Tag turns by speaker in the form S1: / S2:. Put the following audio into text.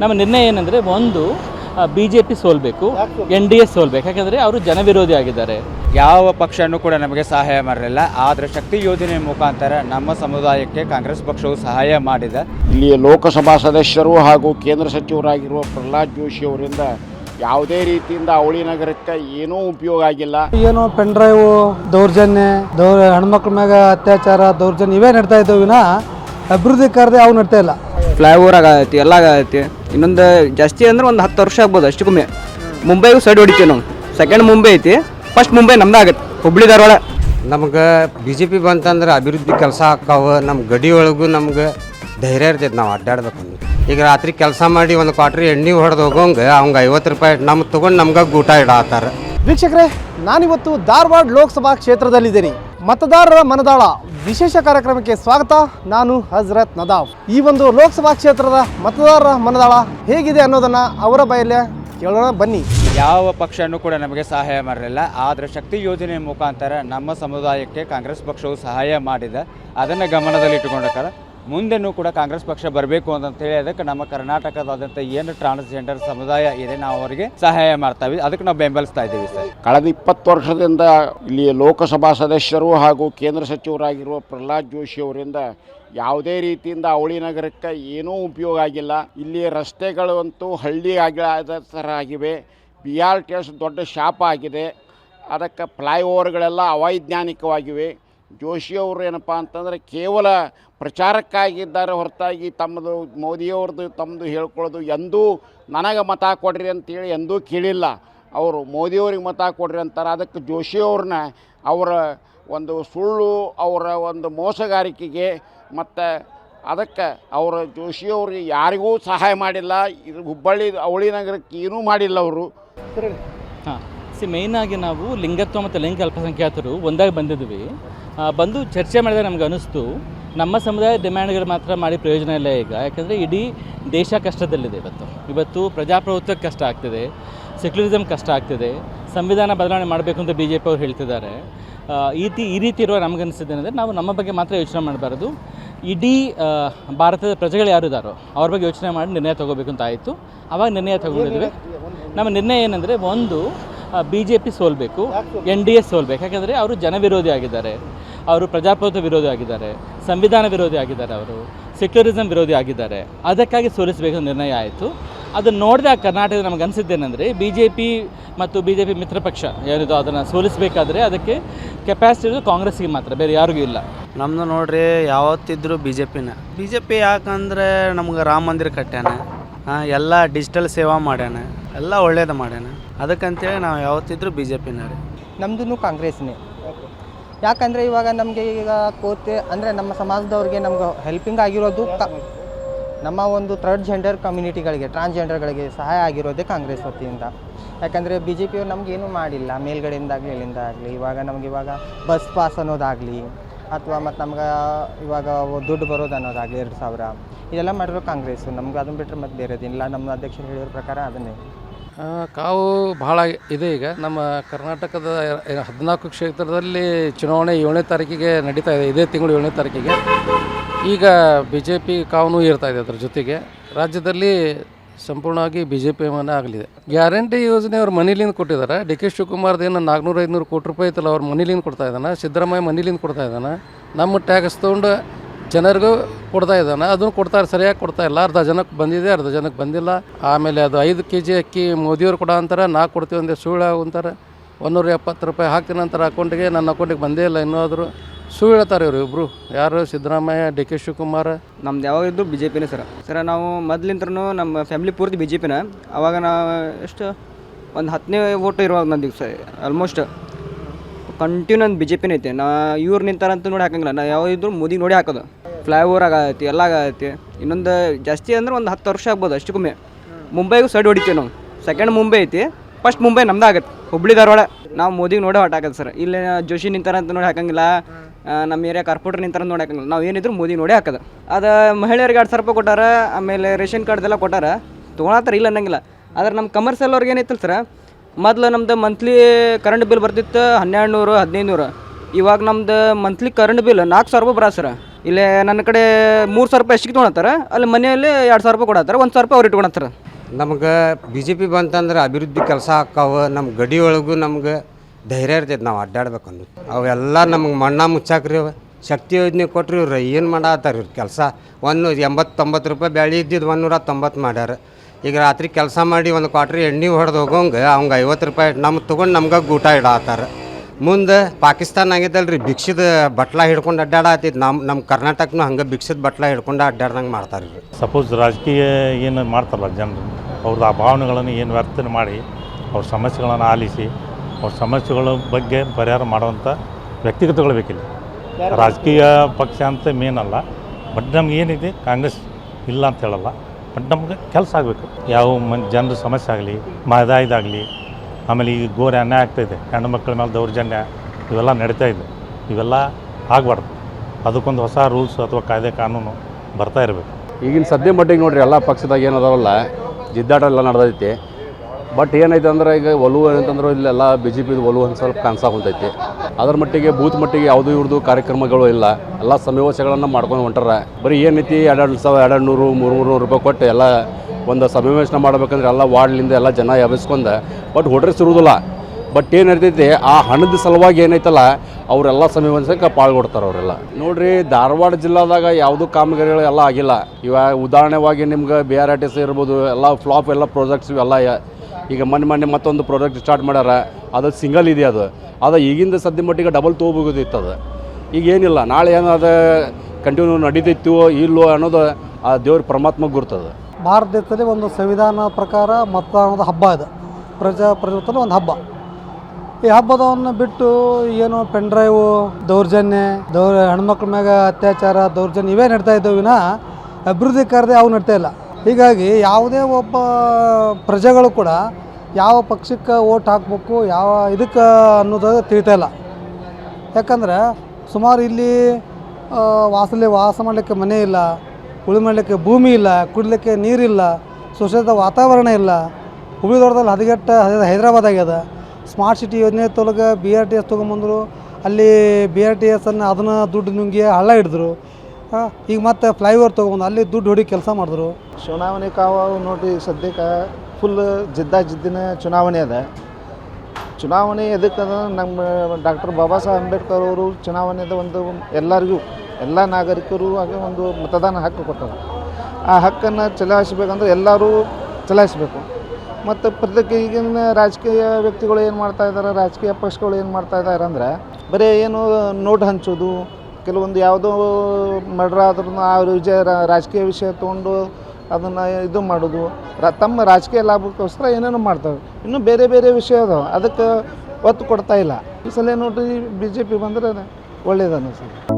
S1: ನಮ್ಮ ನಿರ್ಣಯ ಏನಂದರೆ ಒಂದು ಬಿ ಜೆ ಪಿ ಸೋಲ್ಬೇಕು? ಎನ್ ಡಿ ಎ ಸೋಲ್ಬೇಕು. ಯಾಕಂದರೆ ಅವರು ಜನವಿರೋಧಿ ಆಗಿದ್ದಾರೆ.
S2: ಯಾವ ಪಕ್ಷನೂ ಕೂಡ ನಮಗೆ ಸಹಾಯ ಮಾಡಲಿಲ್ಲ. ಆದರೆ ಶಕ್ತಿ ಯೋಜನೆ ಮುಖಾಂತರ ನಮ್ಮ ಸಮುದಾಯಕ್ಕೆ ಕಾಂಗ್ರೆಸ್ ಪಕ್ಷವು ಸಹಾಯ ಮಾಡಿದೆ.
S3: ಇಲ್ಲಿ ಲೋಕಸಭಾ ಸದಸ್ಯರು ಹಾಗೂ ಕೇಂದ್ರ ಸಚಿವರಾಗಿರುವ ಪ್ರಹ್ಲಾದ್ ಜೋಶಿ ಅವರಿಂದ ಯಾವುದೇ ರೀತಿಯಿಂದ ಅವಳಿ ನಗರಕ್ಕೆ ಏನೂ ಉಪಯೋಗ ಆಗಿಲ್ಲ.
S4: ಏನು ಪೆನ್ ಡ್ರೈವ್ ದೌರ್ಜನ್ಯ ದೌರ್ ಹೆಣ್ಮಕ್ಳ ಮ್ಯಾಗ ಅತ್ಯಾಚಾರ ದೌರ್ಜನ್ಯ ಇವೇ ನಡ್ತಾ ಇದ್ದವಿನ ಅಭಿವೃದ್ಧಿ ಕಾರ್ಯ ಅವು ನಡ್ತಾ ಇಲ್ಲ.
S5: ಫ್ಲೈಓವರ್ ಆಗೈತಿ ಎಲ್ಲ ಆಗೈತಿ. ಇನ್ನೊಂದು ಜಾಸ್ತಿ ಅಂದ್ರೆ ಒಂದು ಹತ್ತು ವರ್ಷ ಆಗ್ಬೋದು ಅಷ್ಟು ಕಮ್ಮಿ ಮುಂಬೈಗೂ ಸೈಡ್ ಹೊಡಿತೀವಿ ನಾವು. ಸೆಕೆಂಡ್ ಮುಂಬೈ ಐತಿ. ಫಸ್ಟ್ ಮುಂಬೈ ನಮ್ದು ಆಗತ್ತೆ ಹುಬ್ಳಿ ಧಾರವಾಡ.
S6: ನಮ್ಗೆ ಬಿ ಜೆ ಪಿ ಬಂತಂದ್ರೆ ಅಭಿವೃದ್ಧಿ ಕೆಲಸ ಆಕ್ಕಾವ ನಮ್ಮ ಗಡಿಯೊಳಗೂ ಒಳಗೂ ನಮ್ಗೆ ಧೈರ್ಯ ಇರ್ತೈತೆ ನಾವು ಅಡ್ಡಾಡ್ಬೇಕಂದ್ರೆ ಈಗ ರಾತ್ರಿ ಕೆಲಸ ಮಾಡಿ ಒಂದು ಕ್ವಾಟ್ರಿ ಎಣ್ಣೆ ಹೊಡೆದು ಹೋಗೋಂಗೆ ಅವಂಗೆ ಐವತ್ತು ರೂಪಾಯಿ ನಮ್ಗೆ ತೊಗೊಂಡು ನಮ್ಗೆ ಊಟ ಇಡಾತಾರೆ.
S4: ವೀಕ್ಷಕರೇ ನಾನಿವತ್ತು ಧಾರವಾಡ ಲೋಕಸಭಾ ಕ್ಷೇತ್ರದಲ್ಲಿದ್ದೀನಿ. ಮತದಾರರ ಮನದಾಳ ವಿಶೇಷ ಕಾರ್ಯಕ್ರಮಕ್ಕೆ ಸ್ವಾಗತ. ನಾನು ಹಜರತ್ ನದಾವ್ ಈ ಒಂದು ಲೋಕಸಭಾ ಕ್ಷೇತ್ರದ ಮತದಾರರ ಮನದಾಳ ಹೇಗಿದೆ ಅನ್ನೋದನ್ನ ಅವರ ಬಯಲೇ ಕೇಳೋಣ. ಬನ್ನಿ.
S2: ಯಾವ ಪಕ್ಷನೂ ಕೂಡ ನಮಗೆ ಸಹಾಯ ಮಾಡಲಿಲ್ಲ. ಆದರೆ ಶಕ್ತಿ ಯೋಜನೆ ಮುಖಾಂತರ ನಮ್ಮ ಸಮುದಾಯಕ್ಕೆ ಕಾಂಗ್ರೆಸ್ ಪಕ್ಷವು ಸಹಾಯ ಮಾಡಿದೆ. ಅದನ್ನು ಗಮನದಲ್ಲಿಟ್ಟುಕೊಂಡಕ್ಕಾರ ಮುಂದೆನೂ ಕೂಡ ಕಾಂಗ್ರೆಸ್ ಪಕ್ಷ ಬರಬೇಕು ಅಂತೇಳಿ ಅದಕ್ಕೆ ನಮ್ಮ ಕರ್ನಾಟಕದಾದ್ಯಂತ ಏನು ಟ್ರಾನ್ಸ್ಜೆಂಡರ್ ಸಮುದಾಯ ಇದೆ, ನಾವು ಅವರಿಗೆ ಸಹಾಯ ಮಾಡ್ತಾ ಇದ್ದೀವಿ ಅದಕ್ಕೆ ನಾವು ಬೆಂಬಲಿಸ್ತಾ ಇದ್ದೀವಿ ಸರ್.
S3: ಕಳೆದ ಇಪ್ಪತ್ತು ವರ್ಷದಿಂದ ಇಲ್ಲಿ ಲೋಕಸಭಾ ಸದಸ್ಯರು ಹಾಗೂ ಕೇಂದ್ರ ಸಚಿವರಾಗಿರುವ ಪ್ರಹ್ಲಾದ್ ಜೋಶಿ ಅವರಿಂದ ಯಾವುದೇ ರೀತಿಯಿಂದ ಅವಳಿ ನಗರಕ್ಕೆ ಏನೂ ಉಪಯೋಗ ಆಗಿಲ್ಲ. ಇಲ್ಲಿ ರಸ್ತೆಗಳು ಅಂತೂ ಹಳ್ಳಿ ಆದ ಥರ ಆಗಿವೆ ಬಿ ಆರ್ ಟಿ ಎಸ್ ದೊಡ್ಡ ಶಾಪ ಆಗಿದೆ. ಅದಕ್ಕೆ ಫ್ಲೈಓವರ್ಗಳೆಲ್ಲ ಅವೈಜ್ಞಾನಿಕವಾಗಿವೆ. ಜೋಶಿ ಅವರು ಏನಪ್ಪ ಅಂತಂದರೆ ಕೇವಲ ಪ್ರಚಾರಕ್ಕಾಗಿದ್ದಾರೆ ಹೊರತಾಗಿ ತಮ್ಮದು ಮೋದಿಯವ್ರದ್ದು ತಮ್ಮದು ಹೇಳ್ಕೊಳ್ಳೋದು ಎಂದೂ ನನಗೆ ಮತ ಕೊಡ್ರಿ ಅಂತೇಳಿ ಎಂದೂ ಕೇಳಿಲ್ಲ. ಅವರು ಮೋದಿಯವ್ರಿಗೆ ಮತ ಕೊಡ್ರಿ ಅಂತಾರೆ. ಅದಕ್ಕೆ ಜೋಶಿ ಅವ್ರನ್ನ ಅವರ ಒಂದು ಸುಳ್ಳು, ಅವರ ಒಂದು ಮೋಸಗಾರಿಕೆಗೆ ಮತ್ತು ಅದಕ್ಕೆ ಅವರ ಜೋಶಿ ಅವ್ರಿಗೆ ಯಾರಿಗೂ ಸಹಾಯ ಮಾಡಿಲ್ಲ. ಇದು ಹುಬ್ಬಳ್ಳಿ ಅವಳಿ ನಗರಕ್ಕೆ ಏನೂ ಮಾಡಿಲ್ಲ ಅವರು.
S1: ಹಾಂ. ಸಿ ಮೇಯ್ನಾಗಿ ನಾವು ಲಿಂಗತ್ವ ಮತ್ತು ಲಿಂಗ ಅಲ್ಪಸಂಖ್ಯಾತರು ಒಂದಾಗಿ ಬಂದಿದ್ವಿ. ಬಂದು ಚರ್ಚೆ ಮಾಡಿದಾಗ ನಮ್ಗೆ ಅನಿಸ್ತು ನಮ್ಮ ಸಮುದಾಯ ಡಿಮ್ಯಾಂಡ್ಗಳು ಮಾತ್ರ ಮಾಡಿ ಪ್ರಯೋಜನ ಇಲ್ಲ ಈಗ. ಯಾಕಂದರೆ ಇಡೀ ದೇಶ ಕಷ್ಟದಲ್ಲಿದೆ ಇವತ್ತು. ಇವತ್ತು ಪ್ರಜಾಪ್ರಭುತ್ವಕ್ಕೆ ಕಷ್ಟ ಆಗ್ತಿದೆ. ಸೆಕ್ಯುಲರಿಸಮ್ ಕಷ್ಟ ಆಗ್ತಿದೆ. ಸಂವಿಧಾನ ಬದಲಾವಣೆ ಮಾಡಬೇಕು ಅಂತ ಬಿ ಜೆ ಪಿ ಅವ್ರು ಹೇಳ್ತಿದ್ದಾರೆ. ಈ ರೀತಿ ಈ ರೀತಿ ಇರುವ ಅಂದರೆ ನಾವು ನಮ್ಮ ಬಗ್ಗೆ ಮಾತ್ರ ಯೋಚನೆ ಮಾಡಬಾರ್ದು. ಇಡೀ ಭಾರತದ ಪ್ರಜೆಗಳು ಯಾರು ಇದ್ದಾರೋ ಅವ್ರ ಬಗ್ಗೆ ಯೋಚನೆ ಮಾಡಿ ನಿರ್ಣಯ ತಗೋಬೇಕು ಅಂತ ಆಯಿತು. ಆವಾಗ ನಿರ್ಣಯ ತಗೊಂಡಿದ್ವಿ. ನಮ್ಮ ನಿರ್ಣಯ ಏನಂದರೆ ಒಂದು ಬಿ ಜೆ ಪಿ ಸೋಲ್ಬೇಕು, ಎನ್ ಡಿ ಎ ಸೋಲ್ಬೇಕು. ಯಾಕಂದರೆ ಅವರು ಜನವಿರೋಧಿ ಆಗಿದ್ದಾರೆ. ಅವರು ಪ್ರಜಾಪ್ರಭುತ್ವ ವಿರೋಧಿ ಆಗಿದ್ದಾರೆ ಸಂವಿಧಾನ ವಿರೋಧಿ ಆಗಿದ್ದಾರೆ ಅವರು ಸೆಕ್ಯುಲರಿಸಮ್ ವಿರೋಧಿ ಆಗಿದ್ದಾರೆ. ಅದಕ್ಕಾಗಿ ಸೋಲಿಸಬೇಕು ನಿರ್ಣಯ ಆಯಿತು. ಅದನ್ನು ನೋಡಿದಾಗ ಕರ್ನಾಟಕದ ನಮಗೆ ಅನಿಸಿದ್ದೇನೆಂದರೆ ಬಿ ಜೆ ಪಿ ಮತ್ತು ಬಿ ಜೆ ಪಿ ಮಿತ್ರ ಪಕ್ಷ ಏನಿದು ಅದನ್ನು ಸೋಲಿಸಬೇಕಾದ್ರೆ ಅದಕ್ಕೆ ಕೆಪಾಸಿಟಿ ಇರೋದು ಕಾಂಗ್ರೆಸ್ಗೆ ಮಾತ್ರ ಬೇರೆ ಯಾರಿಗೂ ಇಲ್ಲ.
S7: ನಮ್ದು ನೋಡ್ರಿ ಯಾವತ್ತಿದ್ರು ಬಿ ಜೆ ಪಿನ ಬಿ ಜೆ ಪಿ ಯಾಕಂದ್ರೆ ನಮ್ಗೆ ರಾಮ ಮಂದಿರ ಕಟ್ಟ್ಯಾನೆ ಎಲ್ಲ ಡಿಜಿಟಲ್ ಸೇವಾ ಮಾಡ್ಯಾನ ಎಲ್ಲ ಒಳ್ಳೇದು ಮಾಡ್ಯಾನ. ಅದಕ್ಕಂತೇಳಿ ನಾವು ಯಾವತ್ತಿದ್ರು ಬಿ ಜೆ ಪಿನ ರೀ.
S8: ನಮ್ದು ಕಾಂಗ್ರೆಸ್ನೇ ಯಾಕಂದರೆ ಇವಾಗ ನಮಗೆ ಈಗ ಕೋತಿ ಅಂದರೆ ನಮ್ಮ ಸಮಾಜದವ್ರಿಗೆ ನಮ್ಗೆ ಹೆಲ್ಪಿಂಗ್ ಆಗಿರೋದು ನಮ್ಮ ಒಂದು ಥರ್ಡ್ ಜೆಂಡರ್ ಕಮ್ಯುನಿಟಿಗಳಿಗೆ ಟ್ರಾನ್ಸ್ಜೆಂಡರ್ಗಳಿಗೆ ಸಹಾಯ ಆಗಿರೋದೇ ಕಾಂಗ್ರೆಸ್ ವತಿಯಿಂದ. ಯಾಕಂದರೆ ಬಿ ಜೆ ಪಿಯವ್ರು ನಮಗೇನು ಮಾಡಿಲ್ಲ ಮೇಲ್ಗಡೆಯಿಂದಾಗಲಿ ಇಲ್ಲಿಂದ ಆಗಲಿ. ಇವಾಗ ನಮ್ಗೆ ಇವಾಗ ಬಸ್ ಪಾಸ್ ಅನ್ನೋದಾಗಲಿ, ಅಥವಾ ಮತ್ತು ನಮ್ಗೆ ಇವಾಗ ದುಡ್ಡು ಬರೋದು ಅನ್ನೋದಾಗಲಿ, ಎರಡು ಸಾವಿರ. ಇದೆಲ್ಲ ಮಾಡಿರೋ ಕಾಂಗ್ರೆಸ್ಸು ನಮ್ಗೆ ಅದನ್ನು ಬಿಟ್ಟರೆ ಮತ್ತು ಬೇರೆದಿಲ್ಲ. ನಮ್ಮ ಅಧ್ಯಕ್ಷರು ಹೇಳಿರೋ ಪ್ರಕಾರ ಅದನ್ನೇ.
S9: ಕಾವು ಬಹಳ ಇದೆ ಈಗ. ನಮ್ಮ ಕರ್ನಾಟಕದ ಹದಿನಾಲ್ಕು ಕ್ಷೇತ್ರದಲ್ಲಿ ಚುನಾವಣೆ ಏಳನೇ ತಾರೀಕಿಗೆ ನಡೀತಾ ಇದೆ. ಇದೇ ತಿಂಗಳು ಏಳನೇ ತಾರೀಕಿಗೆ. ಈಗ ಬಿ ಜೆ ಪಿ ಕಾವನು ಇರ್ತಾ ಇದೆ ಅದ್ರ ಜೊತೆಗೆ. ರಾಜ್ಯದಲ್ಲಿ ಸಂಪೂರ್ಣವಾಗಿ ಬಿ ಜೆ ಪಿ ಮನೆ ಆಗಲಿದೆ. ಗ್ಯಾರಂಟಿ ಯೋಜನೆ ಅವ್ರು ಮನೇಲಿಂದ ಕೊಟ್ಟಿದ್ದಾರೆ. ಡಿ ಕೆ ಶಿವಕುಮಾರ್ದು ಏನು ನಾಲ್ಕುನೂರು, ಐದುನೂರು ಕೋಟಿ ರೂಪಾಯಿ ಐತಲ್ಲ ಅವ್ರು ಮನೇಲಿಂದ ಕೊಡ್ತಾ ಇದ್ದಾನೆ. ಸಿದ್ದರಾಮಯ್ಯ ಮನೇಲಿಂದ ಕೊಡ್ತಾ ಇದ್ದಾನೆ. ನಮ್ಮ ಟ್ಯಾಕ್ಸ್ ತೊಗೊಂಡು ಜನರಿಗೂ ಕೊಡ್ತಾ ಇದ್ದಾನೆ. ಅದನ್ನು ಕೊಡ್ತಾರೆ ಸರಿಯಾಗಿ ಕೊಡ್ತಾ ಇಲ್ಲ. ಅರ್ಧ ಜನಕ್ಕೆ ಬಂದಿದೆ, ಅರ್ಧ ಜನಕ್ಕೆ ಬಂದಿಲ್ಲ. ಆಮೇಲೆ ಅದು ಐದು ಕೆ ಜಿ ಅಕ್ಕಿ ಮೋದಿಯವ್ರು ಕೊಡ ಅಂತಾರೆ. ನಾ ಕೊಡ್ತೀವಿ ಅಂದರೆ ಸುಳ್ಳು ಅಂತಾರೆ. ಒಂದೂರ ಎಪ್ಪತ್ತು ರೂಪಾಯಿ ಹಾಕ್ತೀನಿ ಅಂತಾರೆ ಅಕೌಂಟಿಗೆ. ನನ್ನ ಅಕೌಂಟಿಗೆ ಬಂದೇ ಇಲ್ಲ ಇನ್ನೂ ಸುಳ್ಳು ಹೇಳ್ತಾರೆ ಇವರು ಇಬ್ಬರು ಯಾರು? Siddaramaiah, D K Shivakumar.
S5: ನಮ್ದು ಯಾವಾಗಿದ್ದು ಬಿ ಜೆ ಪಿನೇ ಸರ್. ಸರ, ನಾವು ಮೊದ್ಲಿಂತ್ರನು ನಮ್ಮ ಫ್ಯಾಮಿಲಿ ಪೂರ್ತಿ ಬಿ ಜೆ ಪಿನ ಅವಾಗ ನಾವು ಎಷ್ಟು? ಒಂದು ಹತ್ತನೇ ಓಟು ಇರುವಾಗ ನಂದು ಸರ್ ಆಲ್ಮೋಸ್ಟ್ ಕಂಟಿನ್ಯೂ ನಂದು ಬಿ ಜೆ ಪಿನೇ ಐತೆ. ನಾ ಇವ್ರು ನಿಂತಾರಂತೂ ನೋಡಿ ಹಾಕಂಗಿಲ್ಲ. ನಾ ಯಾವಾಗಿದ್ರು ಮೋದಿ ನೋಡಿ ಹಾಕೋದು. ಫ್ಲೈಓವರ್ ಆಗತ್ತೆ ಎಲ್ಲ ಆಗತ್ತೆ ಇನ್ನೊಂದು ಜಾಸ್ತಿ ಅಂದ್ರೆ ಒಂದು ಹತ್ತು ವರ್ಷ ಆಗ್ಬೋದು ಅಷ್ಟು ಕಮ್ಮಿ ಮುಂಬೈಗೂ ಸೈಡ್ ಹೊಡಿತೀವಿ ನಾವು. ಸೆಕೆಂಡ್ ಮುಂಬೈ ಐತಿ ಫಸ್ಟ್ ಮುಂಬೈ ನಮ್ದು ಆಗತ್ತೆ. ಹುಬ್ಳಿ ಧಾರವಾಡ. ನಾವು ಮೋದಿಗೆ ನೋಡಿ ಹೊಟ್ಟು ಹಾಕೋದು ಸರ್. ಇಲ್ಲಿ ಜೋಶಿ ನಿಂತಾರ ಅಂತ ನೋಡಿ ಹಾಕಂಗಿಲ್ಲ. ನಮ್ಮ ಏರಿಯಾ ಕಾರ್ಪೊರೇಟರ್ ನಿಂತಾರ ನೋಡಿ ಹಾಕಂಗಿಲ್ಲ. ನಾವು ಏನಿದ್ರು ಮೋದಿ ನೋಡಿ ಹಾಕೋದು. ಅದು ಮಹಿಳೆಯರಿಗೆ ಎರಡು ಸಾವಿರ ರೂಪಾಯಿ ಕೊಟ್ಟಾರ ಆಮೇಲೆ ರೇಷನ್ ಕಾರ್ಡ್ದೆಲ್ಲ ಕೊಟ್ಟಾರ. ತೊಗೊಳತ್ತಾರ ಇಲ್ಲ ಅನ್ನಂಗಿಲ್ಲ. ಆದ್ರೆ ನಮ್ಮ ಕಮರ್ಷಿಯಲ್ ಅವ್ರಿಗೆ ಏನೈತಲ್ಲ ಸರ್ ಮೊದ್ಲು ನಮ್ದು ಮಂತ್ಲಿ ಕರೆಂಟ್ ಬಿಲ್ ಬರ್ತಿತ್ತು ಹನ್ನೆರಡು ನೂರು ಹದಿನೈದು ನೂರು ಇವಾಗ ನಮ್ದು ಮಂತ್ಲಿ ಕರೆಂಟ್ ಬಿಲ್ ನಾಲ್ಕು ಸಾವಿರ ರೂಪಾಯಿ ಬರ ಸರ್. ಇಲ್ಲೇ ನನ್ನ ಕಡೆ ಮೂರು ಸಾವಿರ ರೂಪಾಯಿ ಎಷ್ಟಿಗೆ ತೊಗೊಳತ್ತಾರ? ಅಲ್ಲಿ ಮನೆಯಲ್ಲಿ ಎರಡು ಸಾವಿರ ರೂಪಾಯಿ ಕೊಡತ್ತಾರ, ಒಂದು ಸಾವಿರ ರೂಪಾಯಿ ಅವ್ರು ಇಟ್ಕೊಳತ್ತಾರ
S6: ನಮ್ಗೆ ಬಿ ಜೆ ಪಿ ಬಂತಂದ್ರೆ ಅಭಿವೃದ್ಧಿ ಕೆಲಸ ಆಕ್ಕಾವ ನಮ್ಮ ಗಡಿ ಒಳಗೂ ನಮ್ಗೆ ಧೈರ್ಯ ಇರ್ತೈತೆ, ನಾವು ಅಡ್ಡಾಡ್ಬೇಕಂದು ಅವೆಲ್ಲ ನಮ್ಗೆ ಮಣ್ಣ ಮುಚ್ಚಾಕ್ರಿ ಅವ. ಶಕ್ತಿ ಯೋಜನೆ ಕೊಟ್ರಿ ಇವ್ರು ಏನು ಮಾಡತ್ತಾರ ಇವ್ರ ಕೆಲಸ. ಒಂದು ಎಂಬತ್ತು ತೊಂಬತ್ತು ರೂಪಾಯಿ ಬೆಳೆ ಇದ್ದಿದ್ದು ಒಂದೂರ ತೊಂಬತ್ತು ಮಾಡ್ಯಾರ. ಈಗ ರಾತ್ರಿ ಕೆಲಸ ಮಾಡಿ ಒಂದು ಕ್ವಾಟ್ರಿ ಎಣ್ಣೆ ಹೊಡೆದು ಹೋಗೋಂಗೆ ಅವ್ಗೆ ಐವತ್ತು ರೂಪಾಯಿ ನಮ್ಗೆ ತೊಗೊಂಡು ನಮ್ಗೆ ಗೂಟ ಇಡತ್ತಾರ. ಮುಂದೆ ಪಾಕಿಸ್ತಾನ ರೀ ಭಿಕ್ಷದ ಬಟ್ಲ ಹಿಡ್ಕೊಂಡು ಅಡ್ಡಾಡತ್ತಿದ್ದು ನಮ್ಮ ನಮ್ಮ ಕರ್ನಾಟಕನೂ ಹಂಗೆ ಭಿಕ್ಷದ ಬಟ್ಲ ಹಿಡ್ಕೊಂಡು ಅಡ್ಡಾಡ್ದಂಗೆ ಮಾಡ್ತಾರೆ ರೀ
S10: ಸಪೋಸ್ ರಾಜಕೀಯ ಏನು ಮಾಡ್ತಾರಲ್ಲ ಜನರು ಅವ್ರದ್ದು ಆ ಭಾವನೆಗಳನ್ನು ಏನು ವ್ಯರ್ಥನೆ ಮಾಡಿ, ಅವ್ರ ಸಮಸ್ಯೆಗಳನ್ನು ಆಲಿಸಿ, ಅವ್ರ ಸಮಸ್ಯೆಗಳ ಬಗ್ಗೆ ಪರಿಹಾರ ಮಾಡುವಂಥ ವ್ಯಕ್ತಿಗತಗಳು ಬೇಕಿಲ್ಲ. ರಾಜಕೀಯ ಪಕ್ಷ ಅಂತ ಅಲ್ಲ ಬಟ್ ನಮ್ಗೆ ಏನಿದೆ, ಕಾಂಗ್ರೆಸ್ ಇಲ್ಲ ಅಂತ ಹೇಳಲ್ಲ ಬಟ್ ನಮ್ಗೆ ಕೆಲಸ ಆಗಬೇಕು. ಯಾವ ಮನ್, ಜನರ ಸಮಸ್ಯೆ ಆಗಲಿ ಮಹದಾಯ್ದಾಗಲಿ ಆಮೇಲೆ ಈ ಗೋರೆ ಅನ್ಯಾಯ ಆಗ್ತಾಯಿದೆ ಹೆಣ್ಣು ಮಕ್ಕಳ ಮೇಲೆ ದೌರ್ಜನ್ಯ ಇವೆಲ್ಲ ನಡೀತಾ ಇದೆ. ಇವೆಲ್ಲ ಆಗಬಾರ್ದು. ಅದಕ್ಕೊಂದು ಹೊಸ ರೂಲ್ಸ್ ಅಥವಾ ಕಾಯ್ದೆ ಕಾನೂನು ಬರ್ತಾ ಇರಬೇಕು.
S11: ಈಗಿನ ಸದ್ಯ ಮಟ್ಟಿಗೆ ನೋಡ್ರಿ, ಎಲ್ಲ ಪಕ್ಷದಾಗ ಏನದಾವಲ್ಲ, ಜಿದ್ದಾಟ ಎಲ್ಲ ನಡೆದೈತಿ. ಬಟ್ ಏನೈತೆ ಅಂದ್ರೆ ಈಗ ಒಲವು ಏನಂತಂದ್ರೆ ಇಲ್ಲೆಲ್ಲ ಬಿ ಜೆ ಪಿದು ಒಲವು ಒಂದು ಸ್ವಲ್ಪ ಕನ್ಸ ಹೊಂತೈತಿ ಅದ್ರ ಮಟ್ಟಿಗೆ ಬೂತ್ ಮಟ್ಟಿಗೆ ಯಾವುದೂ ಇವ್ರದ್ದು ಕಾರ್ಯಕ್ರಮಗಳು ಇಲ್ಲ. ಎಲ್ಲ ಸಮಾವೇಶಗಳನ್ನು ಮಾಡ್ಕೊಂಡು ಹೊಂಟಾರ. ಬರೀ ಏನೈತಿ ಎರಡೆರಡು ಸಾವಿರ ಎರಡು ನೂರು ಮೂರು ಮೂರು ನೂರು ರೂಪಾಯಿ ಕೊಟ್ಟು ಎಲ್ಲ ಒಂದು ಸಮಾವೇಶನ ಮಾಡ್ಬೇಕಂದ್ರೆ ಎಲ್ಲ ವಾರ್ಡ್ಲಿಂದ ಎಲ್ಲ ಜನ ಎಬ್ಬಿಸ್ಕೊಂಡು. ಬಟ್ ಹೊಡ್ರೆಸ್ ಇರುವುದಿಲ್ಲ ಬಟ್ ಏನಿರ್ತೈತಿ ಆ ಹಣದ ಸಲುವಾಗಿ ಏನೈತಲ್ಲ, ಅವರೆಲ್ಲ ಸಮಾವೇಶಕ್ಕೆ ಪಾಲ್ಗೊಡ್ತಾರೆ ಅವರೆಲ್ಲ. ನೋಡ್ರಿ, ಧಾರವಾಡ ಜಿಲ್ಲಾದಾಗ ಯಾವುದೂ ಕಾಮಗಾರಿಗಳು ಎಲ್ಲ ಆಗಿಲ್ಲ. ಇವಾಗ ಉದಾಹರಣೆವಾಗಿ ನಿಮ್ಗೆ B R R T C ಇರ್ಬೋದು, ಎಲ್ಲ ಫ್ಲಾಪ್ ಎಲ್ಲ ಪ್ರಾಜೆಕ್ಟ್ಸ್ ಇವೆಲ್ಲ ಈಗ ಮೊನ್ನೆ ಮೊನ್ನೆ ಮತ್ತೊಂದು ಪ್ರಾಜೆಕ್ಟ್ ಸ್ಟಾರ್ಟ್ ಮಾಡ್ಯಾರ. ಅದು ಸಿಂಗಲ್ ಇದೆ ಅದು. ಅದು ಈಗಿಂದ ಸದ್ಯ ಮಟ್ಟಿಗೆ ಡಬಲ್ ತೊಗೋಬೋದಿತ್ತು ಅದು. ಈಗ ಏನಿಲ್ಲ, ನಾಳೆ ಏನಾದ್ರೂ ಕಂಟಿನ್ಯೂ ನಡೀತಿತ್ತು ಇಲ್ಲೋ ಅನ್ನೋದು ಆ ದೇವ್ರ ಪರಮಾತ್ಮ ಗುರ್ತದ
S4: ಭಾರತ ದೇಶದಲ್ಲಿ ಒಂದು ಸಂವಿಧಾನ ಪ್ರಕಾರ ಮತದಾನದ ಹಬ್ಬ ಇದೆ. ಪ್ರಜಾ ಪ್ರಜಾಪ್ರಭುತ್ವದ ಒಂದು ಹಬ್ಬ. ಈ ಹಬ್ಬದವನ್ನು ಬಿಟ್ಟು ಏನು ಪೆನ್ ಡ್ರೈವು ದೌರ್ಜನ್ಯ, ದೌರ್, ಹೆಣ್ಮಕ್ಳ ಮ್ಯಾಗ ಅತ್ಯಾಚಾರ, ದೌರ್ಜನ್ಯ ಇವೇ ನಡ್ತಾ ಇದ್ದವು ವಿನ ಅಭಿವೃದ್ಧಿ ಕಾರ್ಯ ಅವು ನಡ್ತಾ ಇಲ್ಲ. ಹೀಗಾಗಿ ಯಾವುದೇ ಒಬ್ಬ ಪ್ರಜೆಗಳು ಕೂಡ ಯಾವ ಪಕ್ಷಕ್ಕೆ ಓಟ್ ಹಾಕ್ಬೇಕು, ಯಾವ ಇದಕ್ಕೆ ಅನ್ನೋದು ತಿಳಿತಾ ಇಲ್ಲ. ಯಾಕಂದ್ರೆ ಸುಮಾರು ಇಲ್ಲಿ ವಾಸಲಿ ವಾಸ ಮಾಡಲಿಕ್ಕೆ ಮನೆ ಇಲ್ಲ. ಉಳಿ ಮಾಡಲಿಕ್ಕೆ ಭೂಮಿ ಇಲ್ಲ, ಕುಡಿಲಿಕ್ಕೆ ನೀರಿಲ್ಲ ಸುರಕ್ಷಿತ ವಾತಾವರಣ ಇಲ್ಲ. ಹುಬ್ಳಿ ದೊಡ್ಡದಲ್ಲಿ ಹದಗೆಟ್ಟ ಹೈದರಾಬಾದ್ ಆಗ್ಯದ ಸ್ಮಾರ್ಟ್ ಸಿಟಿ ಯೋಜನೆ ತೊಲಗ ಬಿ ಆರ್ ಟಿ ಎಸ್ ತೊಗೊಂಬಂದರು. ಅಲ್ಲಿ ಬಿ ಆರ್ ಟಿ ಎಸ್ಸನ್ನು ಅದನ್ನು ದುಡ್ಡು ನುಂಗಿ ಹಳ್ಳ ಹಿಡಿದ್ರು. ಈಗ ಮತ್ತೆ ಫ್ಲೈಓವರ್ ತೊಗೊಂಬಂದು ಅಲ್ಲಿ ದುಡ್ಡು ಹೊಡಿ ಕೆಲಸ ಮಾಡಿದ್ರು.
S12: ಚುನಾವಣೆ ಕಾವು ನೋಡಿ ಸದ್ಯಕ್ಕೆ ಫುಲ್ ಜಿದ್ದಾಜಿದ್ದಿನ ಚುನಾವಣೆ ಅದ. ಚುನಾವಣೆ ಎದಕ್ಕದ ನಮ್ಮ ಡಾಕ್ಟರ್ ಬಾಬಾ ಸಾಹೇಬ್ ಅಂಬೇಡ್ಕರ್ ಅವರು ಚುನಾವಣೆದ ಒಂದು ಎಲ್ಲರಿಗೂ ಎಲ್ಲ ನಾಗರಿಕರು ಹಾಗೆ ಒಂದು ಮತದಾನ ಹಕ್ಕು ಕೊಟ್ಟರು ಆ ಹಕ್ಕನ್ನು ಚಲಾಯಿಸಬೇಕಂದ್ರೆ ಎಲ್ಲರೂ ಚಲಾಯಿಸಬೇಕು. ಮತ್ತು ಪ್ರತ್ಯೇಕ ಈಗಿನ ರಾಜಕೀಯ ವ್ಯಕ್ತಿಗಳು ಏನು ಮಾಡ್ತಾ ಇದ್ದಾರೆ ರಾಜಕೀಯ ಪಕ್ಷಗಳು ಏನು ಮಾಡ್ತಾ ಇದ್ದಾರೆ ಅಂದರೆ ಬರೀ ಏನು ನೋಟ್ ಹಂಚೋದು, ಕೆಲವೊಂದು ಯಾವುದೋ ಮರ್ಡರ್ ಆದ್ರೂ ಆ ವಿಜಯ ರಾಜಕೀಯ ವಿಷಯ ತೊಗೊಂಡು ಅದನ್ನು ಇದು ಮಾಡೋದು, ರ, ತಮ್ಮ ರಾಜಕೀಯ ಲಾಭಕ್ಕೋಸ್ಕರ ಏನೇನೋ ಮಾಡ್ತಾರೆ ಇನ್ನೂ ಬೇರೆ ಬೇರೆ ವಿಷಯ ಅದಾವೆ. ಅದಕ್ಕೆ ಒತ್ತು ಕೊಡ್ತಾ ಇಲ್ಲ. ಈ ಸಲ ನೋಡಿರಿ ಬಿ ಜೆ ಪಿ ಬಂದರೆ ಒಳ್ಳೇದು ಅನ್ನಿಸ್ತದೆ.